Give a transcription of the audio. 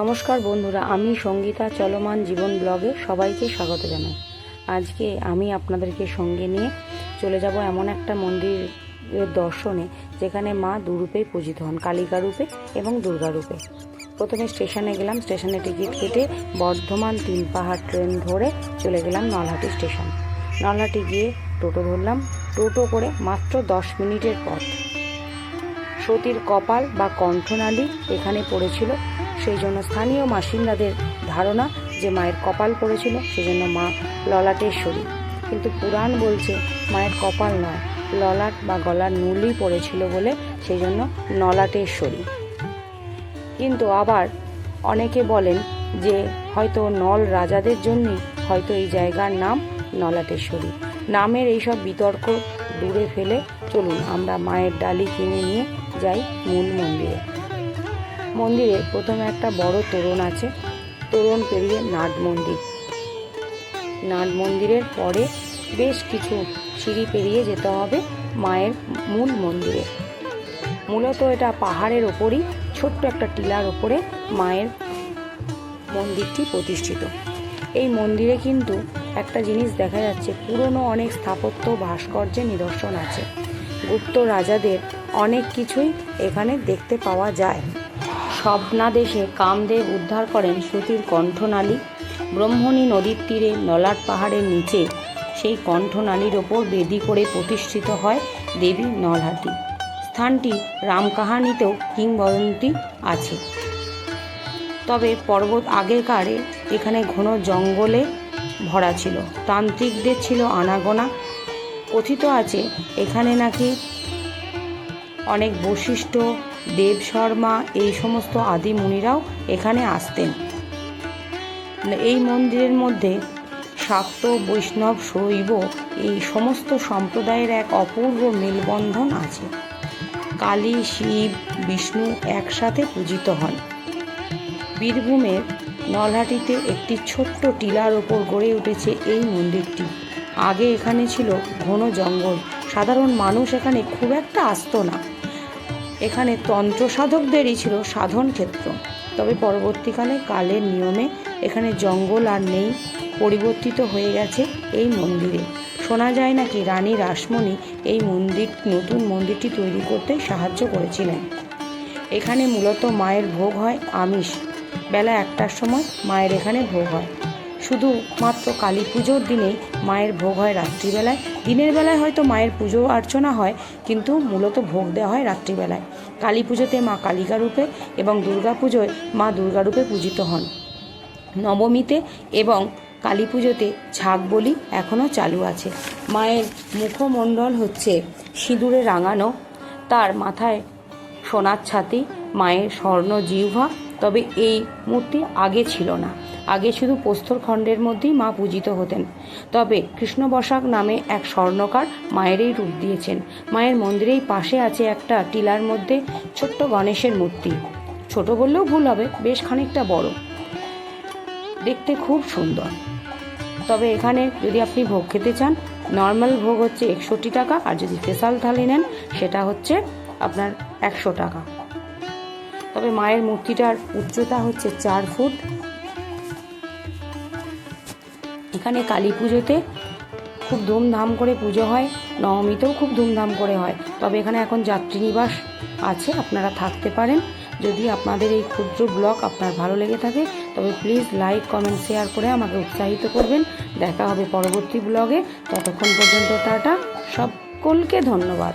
নমস্কার বন্ধুরা, আমি সঙ্গীতা চলমান জীবন ব্লগে সবাইকে স্বাগত জানাই। আজকে আমি আপনাদেরকে সঙ্গে নিয়ে চলে যাব এমন একটা মন্দিরের দর্শনে, যেখানে মা দুরূপে পূজিত হন, কালিকা রূপে এবং দুর্গা রূপে। প্রথমে স্টেশনে গেলাম, স্টেশনে টিকিট কেটে বর্ধমান তিন পাহাড় ট্রেন ধরে চলে গেলাম নলহাটি স্টেশন। নলহাটি গিয়ে টোটো ধরলাম, টোটো করে মাত্র দশ মিনিটের পথ। সতীর কপাল বা কণ্ঠনালী এখানে পড়েছিল সেই জন্য স্থানীয় বাসিন্দাদের ধারণা যে মায়ের কপাল পড়েছিল, সেজন্য মা ললাটেশ্বরী কিন্তু পুরাণ বলছে মায়ের কপাল নয়, ললাট বা গলার নুলি পড়েছিল বলে সেই জন্য নলাটেশ্বরী কিন্তু আবার অনেকে বলেন যে হয়তো নল রাজাদের জন্যই হয়তো এই জায়গার নাম নলাটেশ্বরী নামের এইসব বিতর্ক দূরে ফেলে চলুন আমরা মায়ের ডালি কিনে নিয়ে যাই মূল মন্দিরে। মন্দিরে প্রথমে একটা বড় তোরণ আছে, তোরণ পেরিয়ে নাট মন্দির। নাট মন্দিরের পরে বেশ কিছু সিঁড়ি পেরিয়ে যেতে হবে মায়ের মূল মন্দিরে। মূলত এটা পাহাড়ের ওপরই, ছোট্ট একটা টিলার ওপরে মায়ের মন্দিরটি প্রতিষ্ঠিত। এই মন্দিরে কিন্তু একটা জিনিস দেখা যাচ্ছে, পুরনো অনেক স্থাপত্য ভাস্কর্যের নিদর্শন আছে। গুপ্ত রাজাদের অনেক কিছুই এখানে দেখতে পাওয়া যায়। স্বপ্নাদেশে কামদেব উদ্ধার করেন শ্রুতির কণ্ঠনালী। ব্রহ্মণী নদীর তীরে নলাট পাহাড়ের নিচে সেই কণ্ঠনালীর ওপর বেদি করে প্রতিষ্ঠিত হয় দেবী নলহাটি। স্থানটি রামকাহানিতেও কিংবদন্তি আছে। তবে পর্বত আগেকারে এখানে ঘন জঙ্গলে ভরা ছিল। তান্ত্রিকদের ছিল আনাগোনা। কথিত আছে, এখানে নাকি অনেক বৈশিষ্ট্য দেব শর্মা, এই সমস্ত আদি মুনিরাও এখানে আসতেন। এই মন্দিরের মধ্যে শাক্ত, বৈষ্ণব, শৈব, এই সমস্ত সম্প্রদায়ের এক অপূর্ব মেলবন্ধন আছে। কালী, শিব, বিষ্ণু একসাথে পূজিত হন। বীরভূমের নলহাটিতে একটি ছোট্ট টিলার ওপর গড়ে উঠেছে এই মন্দিরটি। আগে এখানে ছিল ঘন জঙ্গল। সাধারণ মানুষ এখানে খুব একটা আসতো না। এখানে তন্ত্র সাধকদেরই ছিল সাধন ক্ষেত্র। তবে পরবর্তীকালে কালের নিয়মে এখানে জঙ্গল আর নেই পরিবর্তিত হয়ে গেছে এই মন্দিরে। শোনা যায় নাকি রানী রাসমণি এই মন্দির, নতুন মন্দিরটি তৈরি করতে সাহায্য করেছিলেন। এখানে মূলত মায়ের ভোগ হয় আমিষ। বেলা একটার সময় মায়ের এখানে ভোগ হয়। শুধু মাত্র কালী পুজোর দিনেই মায়ের ভোগ হয় রাত্রিবেলায়। দিনের বেলায় হয়তো মায়ের পুজো অর্চনা হয়, কিন্তু মূলত ভোগ দেওয়া হয় রাত্রিবেলায়। কালী পুজোতে মা কালিকা রূপে এবং দুর্গা পুজোয় মা দুর্গা রূপে পূজিত হন। নবমীতে এবং কালী পুজোতে ঝাঁক বলি এখনও চালু আছে। মায়ের মুখমণ্ডল হচ্ছে সিঁদুরে রাঙানো, তার মাথায় সোনার ছাতি, মায়ের স্বর্ণ জিহ্বা তবে এই মূর্তি আগে ছিল না। আগে শুধু প্রস্তর খণ্ডের মধ্যেই মা পূজিত হতেন। তবে কৃষ্ণ বসাক নামে এক স্বর্ণকার মায়েরই রূপ দিয়েছেন। মায়ের মন্দিরেই পাশে আছে একটা টিলার মধ্যে ছোট্ট গণেশের মূর্তি। ছোট বললেও ভুল হবে, বেশ খানিকটা বড়। দেখতে খুব সুন্দর। তবে এখানে যদি আপনি ভোগ খেতে চান, নর্মাল ভোগ হচ্ছে একষট্টি টাকা আর যদি স্পেশাল থালি নেন, সেটা হচ্ছে আপনার একশো টাকা। তবে মায়ের মূর্তিটার উচ্চতা হচ্ছে চার ফুট। এখানে কালী পুজোতে খুব ধুমধাম করে পুজো হয়, নবমীতেও খুব ধুমধাম করে হয়। তবে এখানে এখন যাত্রীনিবাস আছে, আপনারা থাকতে পারেন। যদি আপনাদের এই ক্ষুদ্র ব্লগ আপনার ভালো লেগে থাকে, তবে প্লিজ লাইক, কমেন্ট, শেয়ার করে আমাকে উৎসাহিত করবেন। দেখা হবে পরবর্তী ব্লগে। ততক্ষণ পর্যন্ত টাটা। সকলকে ধন্যবাদ।